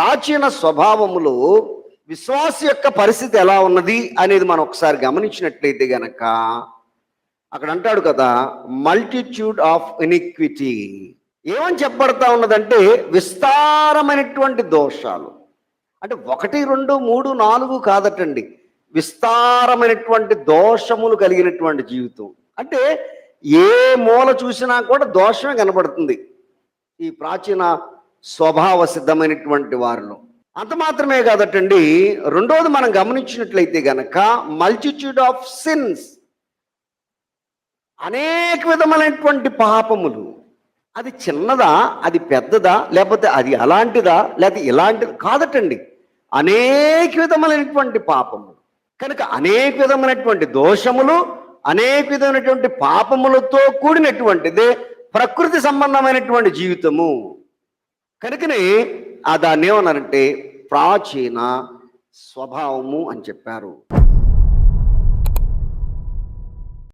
ప్రాచీన స్వభావములో విశ్వాస యొక్క పరిస్థితి ఎలా ఉన్నది అనేది మనం ఒకసారి గమనించినట్లయితే గనక అక్కడ అంటాడు కదా మల్టిట్యూడ్ ఆఫ్ ఇనిక్విటీ ఏమని చెప్పబడతా ఉన్నదంటే విస్తారమైనటువంటి దోషాలు. అంటే ఒకటి రెండు మూడు నాలుగు కాదటండి. విస్తారమైనటువంటి దోషములు కలిగినటువంటి జీవితం. అంటే ఏ మూల చూసినా కూడా దోషమే కనబడుతుంది. ఈ ప్రాచీన స్వభావ సిద్ధమైనటువంటి వారిలో. అంత మాత్రమే కాదటండి రెండోది మనం గమనించినట్లయితే గనక మల్టిట్యూడ్ ఆఫ్ సిన్స్ అనేక విధమైనటువంటి పాపములు. అది చిన్నదా అది పెద్దదా లేకపోతే అది అలాంటిదా లేకపోతే ఇలాంటిది కాదటండి. అనేక విధములైనటువంటి పాపములు. కనుక అనేక విధమైనటువంటి దోషములు అనేక విధమైనటువంటి పాపములతో కూడినటువంటిదే ప్రకృతి సంబంధమైనటువంటి జీవితము. కనుకనే ఆ దాన్ని ఏమన్నారంటే ప్రాచీన స్వభావము అని చెప్పారు.